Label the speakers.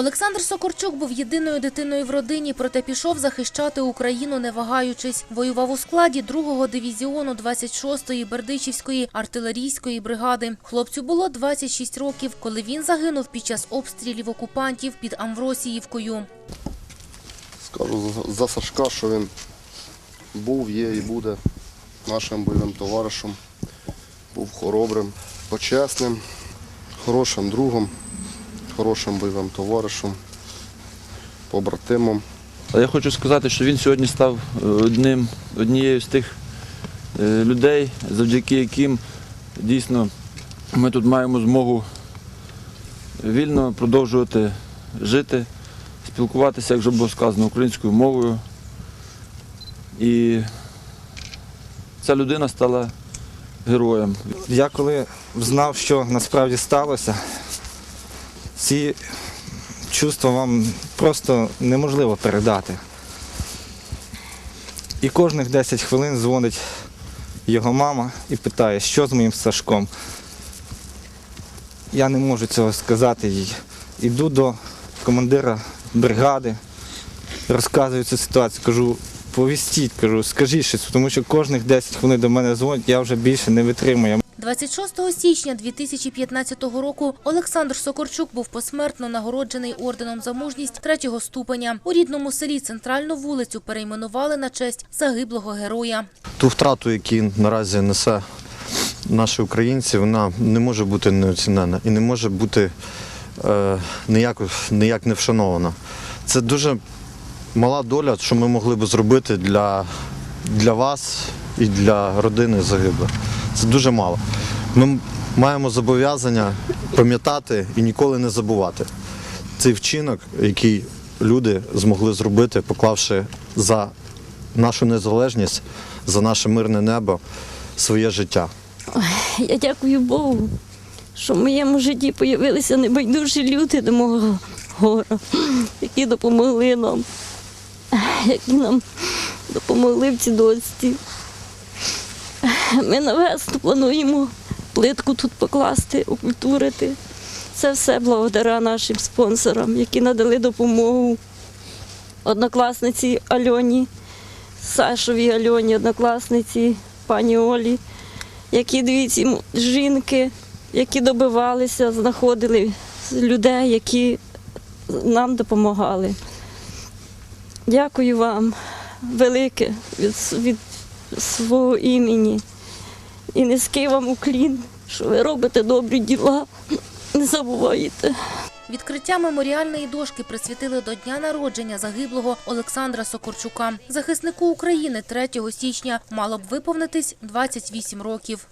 Speaker 1: Олександр Сокорчук був єдиною дитиною в родині, проте пішов захищати Україну, не вагаючись. Воював у складі 2-го дивізіону 26-ї Бердичівської артилерійської бригади. Хлопцю було 26 років, коли він загинув під час обстрілів окупантів під Амвросіївкою.
Speaker 2: Скажу за- Сашка, що він був, є і буде нашим бойовим товаришем. Був хоробрим, почесним, хорошим другом, хорошим бойовим товаришем, побратимом.
Speaker 3: Але я хочу сказати, що він сьогодні став е, одним, однією з тих е, людей, завдяки яким дійсно ми тут маємо змогу вільно продовжувати жити, спілкуватися, як вже було сказано, українською мовою. І ця людина стала героєм.
Speaker 4: Я коли знав, що насправді сталося, ці чувства вам просто неможливо передати. І кожних 10 хвилин дзвонить його мама і питає, що з моїм Сашком. Я не можу цього сказати їй. Іду до командира бригади, розказую цю ситуацію, кажу, повістіть, кажу, скажіть щось, тому що кожних 10 хвилин до мене дзвонять, я вже більше не витримую.
Speaker 1: 26 січня 2015 року Олександр Сокорчук був посмертно нагороджений орденом за мужність третього ступеня. У рідному селі центральну вулицю перейменували на честь загиблого героя.
Speaker 5: ту втрату, яку наразі несе наші українці, вона не може бути неоцінена і не може бути е, ніяк, ніяк не вшанована. Це дуже мала доля, що ми могли б зробити для, для вас і для родини загиблих. Це дуже мало. Ми маємо зобов'язання пам'ятати і ніколи не забувати цей вчинок, який люди змогли зробити, поклавши за нашу незалежність, за наше мирне небо своє життя.
Speaker 6: Я дякую Богу, що в моєму житті з'явилися небайдужі люди до мого гора, які допомогли нам, які нам допомогли в цій досці. Ми на весну плануємо плитку тут покласти, окультурити. Це все благодаря нашим спонсорам, які надали допомогу однокласниці Альоні, Сашовій Альоні, однокласниці пані Олі які дві ці жінки, які добивалися, знаходили людей, які нам допомагали. Дякую вам велике від, від свого імені. І низький вам уклін, що ви робите добрі діла. Не забувайте.
Speaker 1: Відкриття меморіальної дошки присвятили до дня народження загиблого Олександра Сокорчука. Захиснику України 3 січня мало б виповнитись 28 років.